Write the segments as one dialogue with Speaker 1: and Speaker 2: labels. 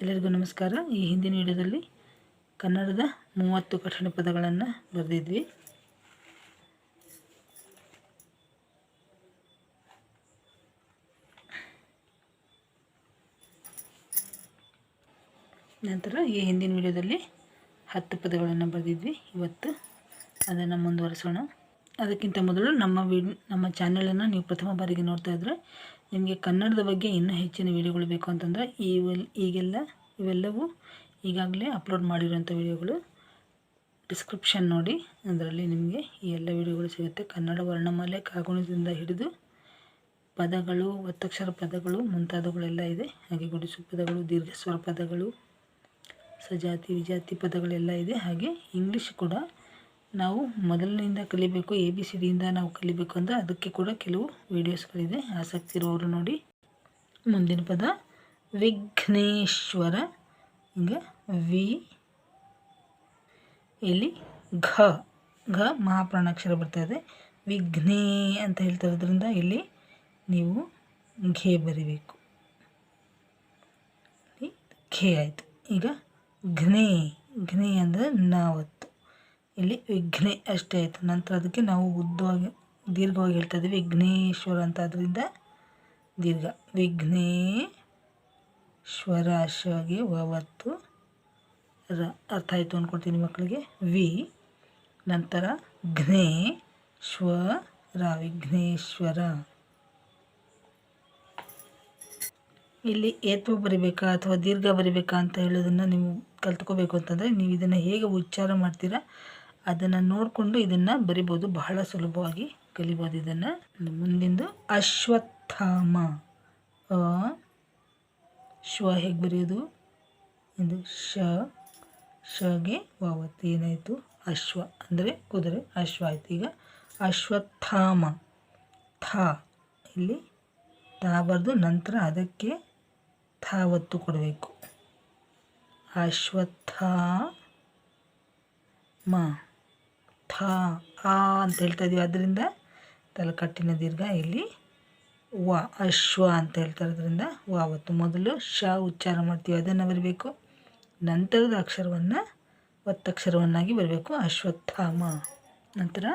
Speaker 1: ಎಲ್ಲರಿಗೂ ನಮಸ್ಕಾರ. ಈ ಹಿಂದಿನ ವಿಡಿಯೋದಲ್ಲಿ ಕನ್ನಡದ ಮೂವತ್ತು ಕಠಿಣ ಪದಗಳನ್ನು ಬರೆದಿದ್ವಿ. ನಂತರ ಈ ಹಿಂದಿನ ವಿಡಿಯೋದಲ್ಲಿ ಹತ್ತು ಪದಗಳನ್ನು ಬರೆದಿದ್ವಿ. ಇವತ್ತು ಅದನ್ನು ಮುಂದುವರಿಸೋಣ. ಅದಕ್ಕಿಂತ ಮೊದಲು ನಮ್ಮ ವಿ, ನಮ್ಮ ಚಾನಲನ್ನು ನೀವು ಪ್ರಥಮ ಬಾರಿಗೆ ನೋಡ್ತಾ ಇದ್ದರೆ ನಿಮಗೆ ಕನ್ನಡದ ಬಗ್ಗೆ ಇನ್ನೂ ಹೆಚ್ಚಿನ ವಿಡಿಯೋಗಳು ಬೇಕು ಅಂತಂದರೆ ಇವೆಲ್ ಈಗೆಲ್ಲ ಇವೆಲ್ಲವೂ ಈಗಾಗಲೇ ಅಪ್ಲೋಡ್ ಮಾಡಿರೋಂಥ ವಿಡಿಯೋಗಳು ಡಿಸ್ಕ್ರಿಪ್ಷನ್ ನೋಡಿ. ಅದರಲ್ಲಿ ನಿಮಗೆ ಈ ಎಲ್ಲ ವಿಡಿಯೋಗಳು ಸಿಗುತ್ತೆ. ಕನ್ನಡ ವರ್ಣಮಾಲೆ ಕಾಗುಣದಿಂದ ಹಿಡಿದು ಪದಗಳು, ಒತ್ತಕ್ಷರ ಪದಗಳು, ಮುಂತಾದವುಗಳೆಲ್ಲ ಇದೆ. ಹಾಗೆ ಗುಡಿಸು ಪದಗಳು, ದೀರ್ಘಸ್ವರ ಪದಗಳು, ಸಜಾತಿ, ವಿಜಾತಿ ಪದಗಳೆಲ್ಲ ಇದೆ. ಹಾಗೆ ಇಂಗ್ಲೀಷ್ ಕೂಡ ನಾವು ಮೊದಲಿನಿಂದ ಕಲಿಬೇಕು ಎ ಬಿ ಸಿ ಡಿಯಿಂದ ನಾವು ಕಲಿಬೇಕು ಅಂದರೆ ಅದಕ್ಕೆ ಕೂಡ ಕೆಲವು ವೀಡಿಯೋಸ್ಗಳಿದೆ ಆಸಕ್ತಿ ಇರುವವರು ನೋಡಿ. ಮುಂದಿನ ಪದ, ವಿಘ್ನೇಶ್ವರ ಈಗ ವಿ ಇಲ್ಲಿ ಘ ಘ ಮಹಾಪ್ರಾಣಾಕ್ಷರ ಬರ್ತಾ ಇದೆ. ವಿಘ್ನೇ ಅಂತ ಹೇಳ್ತಾ ಇರೋದ್ರಿಂದ ಇಲ್ಲಿ ನೀವು ಘೆ ಬರಿಬೇಕು. ಘೆ ಆಯಿತು. ಈಗ ಘ್ನೇ ಘ್ನೇ ಅಂದರೆ ನಾವತ್ತು. ಇಲ್ಲಿ ವಿಘ್ನೆ ಅಷ್ಟೇ ಆಯಿತು. ನಂತರ ಅದಕ್ಕೆ ನಾವು ಉದ್ದವಾಗಿ, ದೀರ್ಘವಾಗಿ ಹೇಳ್ತಾ ಇದ್ದೀವಿ. ವಿಘ್ನೇಶ್ವರ ಅಂತ ಅದರಿಂದ ದೀರ್ಘ. ವಿಘ್ನೇಶ್ವರ ಶಿವಗೆ ಒವತ್ತು ರ. ಅರ್ಥ ಆಯಿತು ಅಂದ್ಕೊಳ್ತೀನಿ ಮಕ್ಕಳಿಗೆ. ವಿ. ನಂತರ ಘ್ನೇ ಶ್ವರ ವಿಘ್ನೇಶ್ವರ. ಇಲ್ಲಿ ಏತ್ವ ಬರಿಬೇಕಾ ಅಥವಾ ದೀರ್ಘ ಬರಿಬೇಕಾ ಅಂತ ಹೇಳೋದನ್ನು ನೀವು ಕಲ್ತ್ಕೋಬೇಕು ಅಂತಂದರೆ ನೀವು ಇದನ್ನು ಹೇಗೆ ಉಚ್ಚಾರ ಮಾಡ್ತೀರಾ ಅದನ್ನು ನೋಡಿಕೊಂಡು ಇದನ್ನು ಬರಿಬೋದು. ಬಹಳ ಸುಲಭವಾಗಿ ಕಲಿಬೋದು ಇದನ್ನು. ಮುಂದಿಂದು ಅಶ್ವತ್ಥಾಮ. ಅ, ಶ್ವ ಹೇಗೆ ಬರೆಯೋದು? ಇದು ಶ, ಶಗೆ ವಾವತ್ತು ಏನಾಯಿತು? ಅಶ್ವ ಅಂದರೆ ಕುದುರೆ. ಅಶ್ವ ಆಯಿತು. ಈಗ ಅಶ್ವತ್ಥಾಮ. ಥ, ಇಲ್ಲಿ ತಾ ಬರೆದು ನಂತರ ಅದಕ್ಕೆ ಥಾವತ್ತು ಕೊಡಬೇಕು. ಮ ಥಾ ಆ ಅಂತ ಹೇಳ್ತಾ ಇದೀವಿ. ಅದರಿಂದ ತಲೆಕಟ್ಟಿನ ದೀರ್ಘ ಇಲ್ಲಿ ವ, ಅಶ್ವ ಅಂತ ಹೇಳ್ತಾ ಇರೋದ್ರಿಂದ ವಾವತ್ತು ಮೊದಲು ಶ ಉಚ್ಚಾರ ಮಾಡ್ತೀವಿ. ಅದನ್ನು ಬರಬೇಕು. ನಂತರದ ಅಕ್ಷರವನ್ನು ಒತ್ತಕ್ಷರವನ್ನಾಗಿ ಬರಬೇಕು. ಅಶ್ವತ್ಥಾಮ. ನಂತರ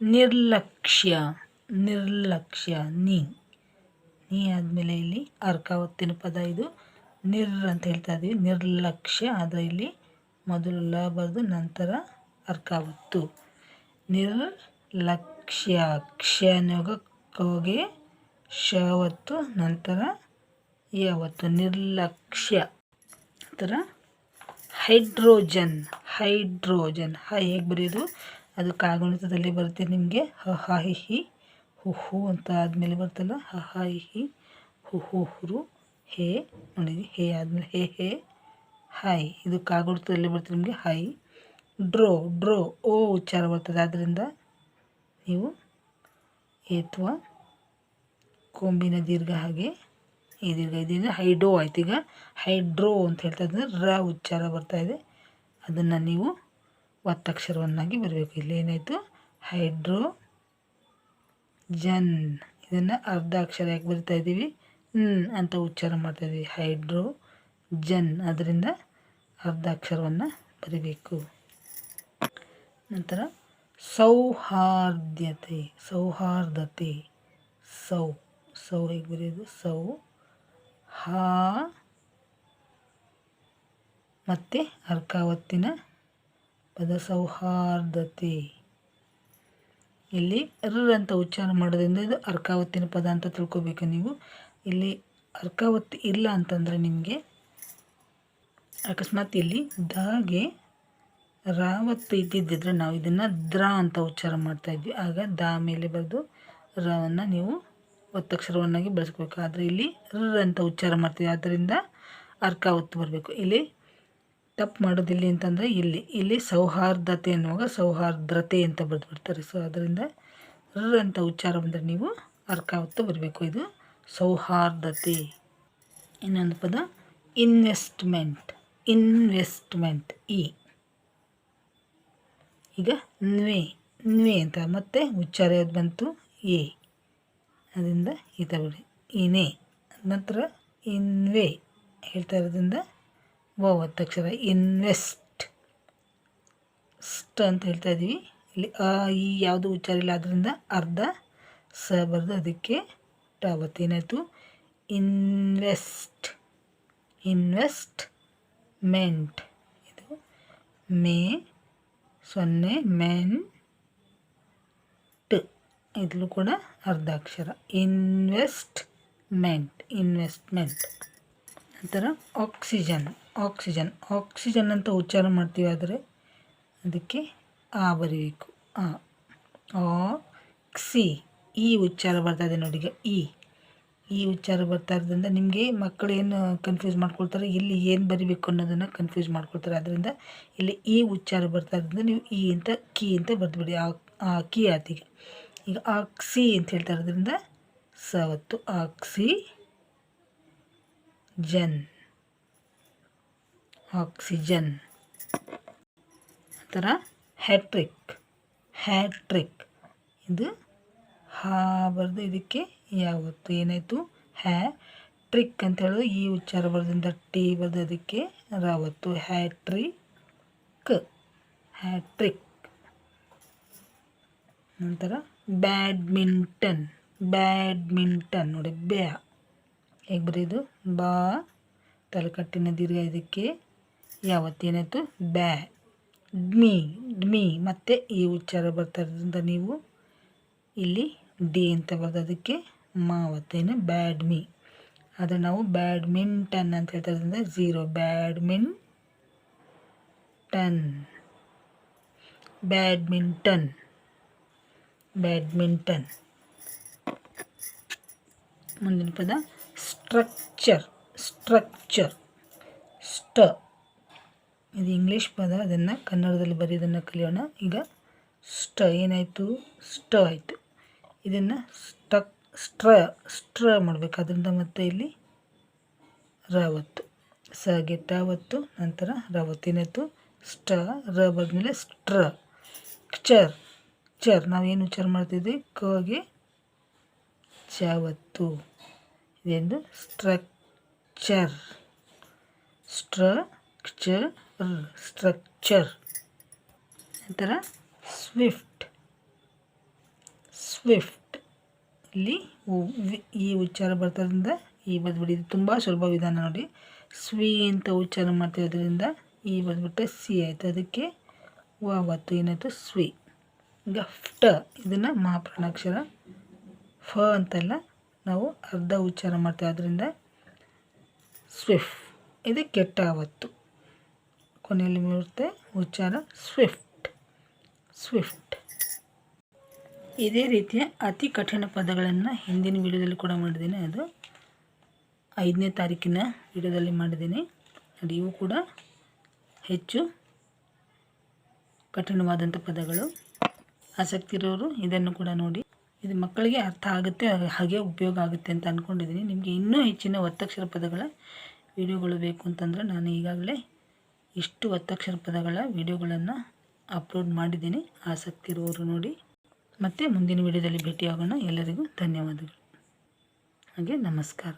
Speaker 1: ನಿರ್ಲಕ್ಷ್ಯ ನಿರ್ಲಕ್ಷ್ಯ, ನೀ. ನೀ ಆದಮೇಲೆ ಇಲ್ಲಿ ಅರ್ಕಾವತ್ತಿನ ಪದ ಇದು. ನಿರ್ ಅಂತ ಹೇಳ್ತಾ ಇದ್ದೀವಿ ನಿರ್ಲಕ್ಷ್ಯ. ಆದರೆ ಇಲ್ಲಿ ಮೊದಲು ಲ ಬರೆದು ನಂತರ ಅರ್ಕಾವತ್ತು ನಿರ್ಲಕ್ಷ್ಯ ಕೋಗೆ ಶವತ್ತು, ನಂತರ ಯಾವತ್ತು? ನಿರ್ಲಕ್ಷ್ಯ. ನಂತರ ಹೈಡ್ರೋಜನ್ ಹೈಡ್ರೋಜನ್. ಹೈ, ಹೇಗೆ ಬರೆಯೋದು? ಅದು ಕಾಗುಣಿತದಲ್ಲಿ ಬರುತ್ತೆ ನಿಮಗೆ. ಹ ಹ, ಹಿ ಹಿ ಅಂತ ಆದಮೇಲೆ ಬರ್ತಲ್ಲ ಹ ಹ, ಹಿ ಹಿ ಹುರು ಹೇ ನೋಡಿ ಹೇ. ಆದಮೇಲೆ ಹೇ ಹೇ ಹಾಯ್ ಇದು ಕಾಗುಣಿತದಲ್ಲಿ ಬರುತ್ತೆ ನಿಮಗೆ. ಹೈ. ಡ್ರೋ ಡ್ರೋ, ಓ ಉಚ್ಚಾರ ಬರ್ತದೆ. ಆದ್ದರಿಂದ ನೀವು ಏತ್ವ ಕೊಂಬಿನ ದೀರ್ಘ ಹಾಗೆ, ಈ ದೀರ್ಘ ಇದರಿಂದ ಹೈಡೋ ಆಯ್ತು. ಈಗ ಹೈಡ್ರೋ ಅಂತ ಹೇಳ್ತಾ ಇದ್ರೆ ರ ಉಚ್ಚಾರ ಬರ್ತಾ ಇದೆ. ಅದನ್ನು ನೀವು ಒತ್ತಕ್ಷರವನ್ನಾಗಿ ಬರಬೇಕು. ಇಲ್ಲಿ ಏನಾಯಿತು? Hydrogen. ಇದನ್ನು ಅರ್ಧ ಅಕ್ಷರ ಯಾಕೆ ಬರಿತಾ ಇದ್ದೀವಿ? ಅಂತ ಉಚ್ಚಾರ ಮಾಡ್ತಾ ಇದ್ದೀವಿ. Hydrogen. ಅದರಿಂದ ಅರ್ಧ ಅಕ್ಷರವನ್ನು ಬರಿಬೇಕು. ನಂತರ ಸೌಹಾರ್ದ್ಯತೆ, ಸೌಹಾರ್ದತೆ, ಸೌ ಸೌ ಹೇಗೆ ಬರೆಯೋದು? ಸೌ, ಹಾ, ಮತ್ತು ಅರ್ಕಾವತ್ತಿನ ಪದ ಸೌಹಾರ್ದತೆ. ಇಲ್ಲಿ ರ್ ಅಂತ ಉಚ್ಚಾರ ಮಾಡೋದ್ರಿಂದ ಇದು ಅರ್ಕಾವತ್ತಿನ ಪದ ಅಂತ ತಿಳ್ಕೊಬೇಕು ನೀವು. ಇಲ್ಲಿ ಅರ್ಕಾವತ್ತಿ ಇಲ್ಲ ಅಂತಂದರೆ ನಿಮಗೆ ಅಕಸ್ಮಾತ್ ಇಲ್ಲಿ ದಾಗೆ ರಾವತ್ತು ಇದ್ದಿದ್ದಿದ್ರೆ ನಾವು ಇದನ್ನು ದ್ರ ಅಂತ ಉಚ್ಚಾರ ಮಾಡ್ತಾ ಇದ್ವಿ. ಆಗ ದ ಮೇಲೆ ಬರೆದು ರವನ್ನು ನೀವು ಒತ್ತಕ್ಷರವನ್ನಾಗಿ ಬಳಸ್ಬೇಕು. ಆದರೆ ಇಲ್ಲಿ ರ ಅಂತ ಉಚ್ಚಾರ ಮಾಡ್ತೀವಿ. ಆದ್ದರಿಂದ ಅರ್ಕ ಒತ್ತು ಬರಬೇಕು. ಇಲ್ಲಿ ತಪ್ಪು ಇಲ್ಲಿ ಅಂತಂದರೆ ಇಲ್ಲಿ. ಇಲ್ಲಿ ಸೌಹಾರ್ದತೆ ಅನ್ನುವಾಗ ಸೌಹಾರ್ದ್ರತೆ ಅಂತ ಬರೆದು ಬಿಡ್ತಾರೆ ಸೊ ಅದರಿಂದ ರ ಅಂತ ಉಚ್ಚಾರ ಬಂದರೆ ನೀವು ಅರ್ಕ ಒತ್ತು ಬರಬೇಕು. ಇದು ಸೌಹಾರ್ದತೆ. ಇನ್ನೊಂದು ಪದ ಇನ್ವೆಸ್ಟ್ಮೆಂಟ್ ಇನ್ವೆಸ್ಟ್ಮೆಂಟ್ ಈ. ಈಗ ನ್ವೆ ನ್ವೆ ಅಂತ ಮತ್ತೆ ಉಚ್ಚಾರ ಯಾವ್ದು ಬಂತು? ಎ. ಅದರಿಂದ ಈ ತಗೊಳ್ಳಿ ಇನೇ ನಂತರ ಇನ್ವೆ ಹೇಳ್ತಾ ಇರೋದ್ರಿಂದ ವ ಒತ್ತಕ್ಷರ. ಇನ್ವೆಸ್ಟ್ ಸ್ಟ್ ಅಂತ ಹೇಳ್ತಾ ಇದ್ದೀವಿ. ಇಲ್ಲಿ ಅ ಈ ಯಾವುದು ಉಚ್ಚಾರ ಇಲ್ಲ ಅದರಿಂದ ಅರ್ಧ ಸ ಬರೆದು ಅದಕ್ಕೆ ಟ ಒತ್ತು ಏನಾಯಿತು? ಇನ್ವೆಸ್ಟ್. ಇನ್ವೆಸ್ಟ್ ಮೆಂಟ್ ಇದು ಮೇ ಸೊನ್ನೆ ಮೆನ್ ಟ್. ಇದರಲ್ಲೂ ಕೂಡ ಅರ್ಧಾಕ್ಷರ. Investment investment. ನಂತರ ಆಕ್ಸಿಜನ್ ಆಕ್ಸಿಜನ್. ಆಕ್ಸಿಜನ್ ಅಂತ ಉಚ್ಚಾರ ಮಾಡ್ತೀವಿ ಆದರೆ ಅದಕ್ಕೆ ಆ ಬರೀಬೇಕು. ಆ ಆಕ್ಸಿ ಈ ಉಚ್ಚಾರ ಬರ್ತಾ ಇದೆ ನೋಡಿ ಈಗ. ಈ. ಈ ಉಚ್ಚಾರ ಬರ್ತಾ ಇರೋದ್ರಿಂದ ನಿಮಗೆ ಮಕ್ಕಳು ಏನು ಕನ್ಫ್ಯೂಸ್ ಮಾಡ್ಕೊಳ್ತಾರೆ, ಇಲ್ಲಿ ಏನು ಬರಿಬೇಕು ಅನ್ನೋದನ್ನು ಕನ್ಫ್ಯೂಸ್ ಮಾಡ್ಕೊಳ್ತಾರೆ. ಅದರಿಂದ ಇಲ್ಲಿ ಈ ಉಚ್ಚಾರ ಬರ್ತಾ ಇರೋದ್ರಿಂದ ನೀವು ಈ ಅಂತ, ಕಿ ಅಂತ ಬರೆದುಬಿಡಿ, ಆ ಆ ಕಿ ಆತಿಗೆ. ಈಗ ಆಕ್ಸಿ ಅಂತ ಹೇಳ್ತಾ ಇರೋದ್ರಿಂದ ಸವತ್ತು, ಆಕ್ಸಿ, ಜನ್. ಆಕ್ಸಿಜನ್. ಆ ಥರ ಹ್ಯಾಟ್ರಿಕ್ ಹ್ಯಾಟ್ರಿಕ್. ಇದು ಹಾ ಬರೆದು ಇದಕ್ಕೆ ಯಾವತ್ತು ಏನಾಯಿತು? ಹ್ಯಾ ಟ್ರಿಕ್ ಅಂತ ಹೇಳೋದು ಈ ಉಚ್ಚಾರ ಬರೋದ್ರಿಂದ ಟಿ ಬರೆದೋದಕ್ಕೆ ರಾವತ್ತು ಹ್ಯಾಟ್ರಿಕ್ ಹ್ಯಾಟ್ರಿಕ್ ನಂತರ ಬ್ಯಾಡ್ಮಿಂಟನ್ ಬ್ಯಾಡ್ಮಿಂಟನ್ ನೋಡಿ, ಬ್ಯಾ. ಹೇಗೆ ಬರೆಯೋದು? ಬಾ. ತಲೆಕಟ್ಟಿನ ದೀರ್ಘ ಇದಕ್ಕೆ ಯಾವತ್ತೇನಾಯಿತು ಬ್ಯಾ. ಡ್ಮಿ ಡ್ಮಿ. ಮತ್ತು ಈ ಉಚ್ಚಾರ ಬರ್ತಾ ಇರೋದ್ರಿಂದ ನೀವು ಇಲ್ಲಿ ಡಿ ಅಂತ ಬರೆದೋದಕ್ಕೆ ಮಾವತ್ತೇನು ಬ್ಯಾಡ್ಮಿ. ಅದು ನಾವು ಬ್ಯಾಡ್ಮಿಂಟನ್ ಅಂತ ಹೇಳ್ತಾ zero badminton badminton. Badminton. ಮುಂದಿನ ಪದ, ಸ್ಟ್ರಕ್ಚರ್. ಸ್ಟ್ರಕ್ಚರ್. ಸ್ಟ. ಇದು ಇಂಗ್ಲೀಷ್ ಪದ. ಅದನ್ನು ಕನ್ನಡದಲ್ಲಿ ಬರೆಯೋದನ್ನು ಕಲಿಯೋಣ. ಈಗ ಸ್ಟ. ಏನಾಯಿತು? ಸ್ಟ ಆಯಿತು. ಇದನ್ನು ಸ್ಟಕ್ ಸ್ಟ್ರ ಸ್ಟ್ರ ಮಾಡಬೇಕು. ಅದರಿಂದ ಮತ್ತೆ ಇಲ್ಲಿ ರಾವತ್ತು. ಸಾಗೆ ಟಾವತ್ತು ನಂತರ ರಾವತ್ತು ಸ್ಟ್ರ ಸ್ಟ, ರ ಬಂದಮೇಲೆ ಸ್ಟ್ರ. ಚರ್ ಚರ್. ನಾವೇನು ಉಚ್ಚಾರ ಮಾಡ್ತಿದ್ವಿ? ಕಗೆ ಚಾವತ್ತು ಇದೊಂದು ಸ್ಟ್ರಕ್ಚರ್. Structure structure. ನಂತರ ಸ್ವಿಫ್ಟ್. ಸ್ವಿಫ್ಟ್. ಇಲ್ಲಿ ಈ ಉಚ್ಚಾರ ಬರ್ತದ್ರಿಂದ ಈ ಬದ್ಬಿಡಿ ಇದು ತುಂಬ ಸುಲಭ ವಿಧಾನ ನೋಡಿ. ಸ್ವಿ ಅಂತ ಉಚ್ಚಾರ ಮಾಡ್ತಿರೋದ್ರಿಂದ ಈ ಬಂದ್ಬಿಟ್ಟೆ ಸಿ ಆಯಿತು. ಅದಕ್ಕೆ ಒತ್ತು ಏನಾಯಿತು ಸ್ವಿ. ಈಗ ಫ್ಟ ಇದನ್ನು ಮಹಾಪ್ರಾಣಾಕ್ಷರ ಫ ಅಂತೆಲ್ಲ ನಾವು ಅರ್ಧ ಉಚ್ಚಾರ ಮಾಡ್ತೇವೆ. ಅದರಿಂದ ಸ್ವಿಫ್. ಇದು ಕೆಟ್ಟ ಅವತ್ತು ಕೊನೆಯಲ್ಲಿ ಬರುತ್ತೆ ಉಚ್ಚಾರ ಸ್ವಿಫ್ಟ್. ಸ್ವಿಫ್ಟ್. ಇದೇ ರೀತಿಯ ಅತಿ ಕಠಿಣ ಪದಗಳನ್ನು ಹಿಂದಿನ ವಿಡಿಯೋದಲ್ಲಿ ಕೂಡ ಮಾಡಿದ್ದೀನಿ. ಅದು ಐದನೇ ತಾರೀಕಿನ ವಿಡಿಯೋದಲ್ಲಿ ಮಾಡಿದ್ದೀನಿ. ಅದು ಇವು ಕೂಡ ಹೆಚ್ಚು ಕಠಿಣವಾದಂಥ ಪದಗಳು. ಆಸಕ್ತಿ ಇರೋರು ಇದನ್ನು ಕೂಡ ನೋಡಿ. ಇದು ಮಕ್ಕಳಿಗೆ ಅರ್ಥ ಆಗುತ್ತೆ, ಹಾಗೆ ಉಪಯೋಗ ಆಗುತ್ತೆ ಅಂತ ಅಂದ್ಕೊಂಡಿದ್ದೀನಿ ನಿಮಗೆ ಇನ್ನೂ ಹೆಚ್ಚಿನ ಒತ್ತಕ್ಷರ ಪದಗಳ ವಿಡಿಯೋಗಳು ಬೇಕು ಅಂತಂದರೆ ನಾನು ಈಗಾಗಲೇ ಇಷ್ಟು ಒತ್ತಕ್ಷರ ಪದಗಳ ವಿಡಿಯೋಗಳನ್ನು ಅಪ್ಲೋಡ್ ಮಾಡಿದ್ದೀನಿ. ಆಸಕ್ತಿ ಇರೋರು ನೋಡಿ. ಮತ್ತು ಮುಂದಿನ ವಿಡಿಯೋದಲ್ಲಿ ಭೇಟಿಯಾಗೋಣ. ಎಲ್ಲರಿಗೂ ಧನ್ಯವಾದಗಳು. ಹಾಗೆ ನಮಸ್ಕಾರ.